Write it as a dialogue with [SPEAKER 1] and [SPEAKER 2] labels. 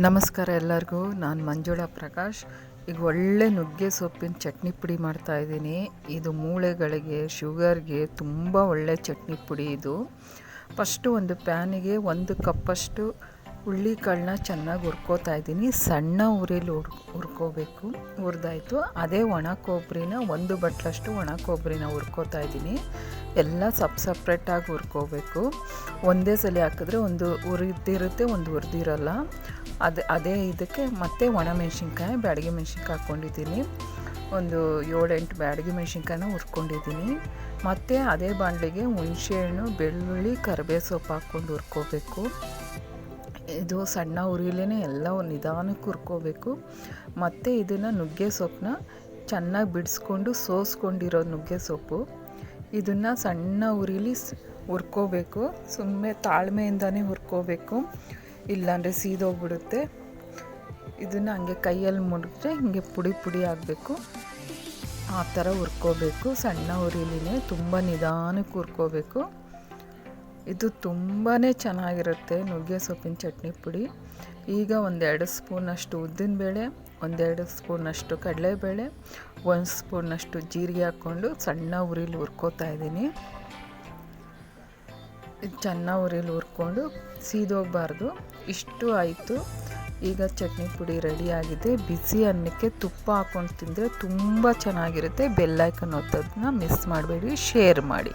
[SPEAKER 1] ನಮಸ್ಕಾರ ಎಲ್ಲರಿಗೂ. ನಾನು ಮಂಜುಳಾ ಪ್ರಕಾಶ್. ಈಗ ಒಳ್ಳೆ ನುಗ್ಗೆ ಸೊಪ್ಪಿನ ಚಟ್ನಿ ಪುಡಿ ಮಾಡ್ತಾ ಇದ್ದೀನಿ. ಇದು ಮೂಳೆಗಳಿಗೆ, ಶುಗರ್ಗೆ ತುಂಬ ಒಳ್ಳೆ ಚಟ್ನಿ ಪುಡಿ ಇದು. ಫಸ್ಟು ಒಂದು ಪ್ಯಾನಿಗೆ ಒಂದು ಕಪ್ಪಷ್ಟು ಹುಳ್ಳಿಕಾಳನ್ನ ಚೆನ್ನಾಗಿ ಹುರ್ಕೋತಾ ಇದ್ದೀನಿ. ಸಣ್ಣ ಉರಿಲಿ ಹುರ್, ಹುರ್ಕೋಬೇಕು. ಹುರಿದಾಯ್ತು. ಅದೇ ಒಣ ಕೊಬ್ಬರಿನ ಒಂದು ಬಟ್ಲಷ್ಟು ಒಣ ಕೊಬ್ಬರಿನ ಹುರ್ಕೋತಾ ಇದ್ದೀನಿ. ಎಲ್ಲ ಸಪ್ ಸಪ್ರೇಟಾಗಿ ಹುರ್ಕೋಬೇಕು. ಒಂದೇ ಸಲ ಹಾಕಿದ್ರೆ ಒಂದು ಹುರಿದಿರುತ್ತೆ, ಒಂದು ಹುರಿದಿರಲ್ಲ. ಅದು, ಅದೇ ಇದಕ್ಕೆ ಮತ್ತೆ ಒಣ ಮೆಣಸಿನ್ಕಾಯಿ, ಬ್ಯಾಡಗಿ ಮೆಣಸಿನ್ಕಾಯಿ ಹಾಕ್ಕೊಂಡಿದ್ದೀನಿ. ಒಂದು ಏಳೆಂಟು ಬ್ಯಾಡಗಿ ಮೆಣಸಿನ್ಕಾಯಿನ ಹುರ್ಕೊಂಡಿದ್ದೀನಿ. ಮತ್ತು ಅದೇ ಬಾಣಲೆಗೆ ಹುಣಸೆಹಣ್ಣು, ಬೆಳ್ಳುಳ್ಳಿ, ಕರಿಬೇವು ಸೊಪ್ಪು ಹಾಕ್ಕೊಂಡು ಹುರ್ಕೋಬೇಕು. ಇದು ಸಣ್ಣ ಉರಿಲೇ ಎಲ್ಲ ನಿಧಾನಕ್ಕೆ ಹುರ್ಕೋಬೇಕು. ಮತ್ತು ಇದನ್ನು ನುಗ್ಗೆ ಸೊಪ್ಪನ್ನ ಚೆನ್ನಾಗಿ ಬಿಡಿಸ್ಕೊಂಡು ಸೋಸ್ಕೊಂಡಿರೋ ನುಗ್ಗೆ ಸೊಪ್ಪು. ಇದನ್ನು ಸಣ್ಣ ಉರಿಲಿ ಹುರ್ಕೋಬೇಕು. ಸುಮ್ಮನೆ ತಾಳ್ಮೆಯಿಂದನೇ ಹುರ್ಕೋಬೇಕು. ಇಲ್ಲಾಂದರೆ ಸೀದೋಗ್ಬಿಡುತ್ತೆ. ಇದನ್ನು ಹಂಗೆ ಕೈಯಲ್ಲಿ ಮುಡಿದ್ರೆ ಹಿಂಗೆ ಪುಡಿ ಪುಡಿ ಆಗಬೇಕು. ಆ ಥರ ಹುರ್ಕೋಬೇಕು. ಸಣ್ಣ ಉರಿಲಿನೇ ತುಂಬ ನಿಧಾನಕ್ಕೆ ಹುರ್ಕೋಬೇಕು. ಇದು ತುಂಬಾ ಚೆನ್ನಾಗಿರುತ್ತೆ ನುಗ್ಗೆ ಸೊಪ್ಪಿನ ಚಟ್ನಿ ಪುಡಿ. ಈಗ ಒಂದೆರಡು ಸ್ಪೂನಷ್ಟು ಉದ್ದಿನಬೇಳೆ ಒಂದೆರಡು ಸ್ಪೂನಷ್ಟು ಕಡಲೆಬೇಳೆ, ಒಂದು ಸ್ಪೂನಷ್ಟು ಜೀರಿಗೆ ಹಾಕ್ಕೊಂಡು ಸಣ್ಣ ಉರಿಲಿ ಹುರ್ಕೋತಾ ಇದ್ದೀನಿ. ಇದು ಚೆನ್ನಾಗಿ ಉರಿಲಿ ಹುರ್ಕೊಂಡು ಸೀದೋಗಬಾರ್ದು. ಇಷ್ಟು ಆಯಿತು. ಈಗ ಚಟ್ನಿ ಪುಡಿ ರೆಡಿಯಾಗಿದೆ ಬಿಸಿ ಅನ್ನಕ್ಕೆ ತುಪ್ಪ ಹಾಕ್ಕೊಂಡು ತಿಂದರೆ ತುಂಬ ಚೆನ್ನಾಗಿರುತ್ತೆ. ಬೆಲ್ಲೈಕನ್ ಒತ್ತೋದನ್ನ ಮಿಸ್ ಮಾಡಬೇಡಿ. ಶೇರ್ ಮಾಡಿ.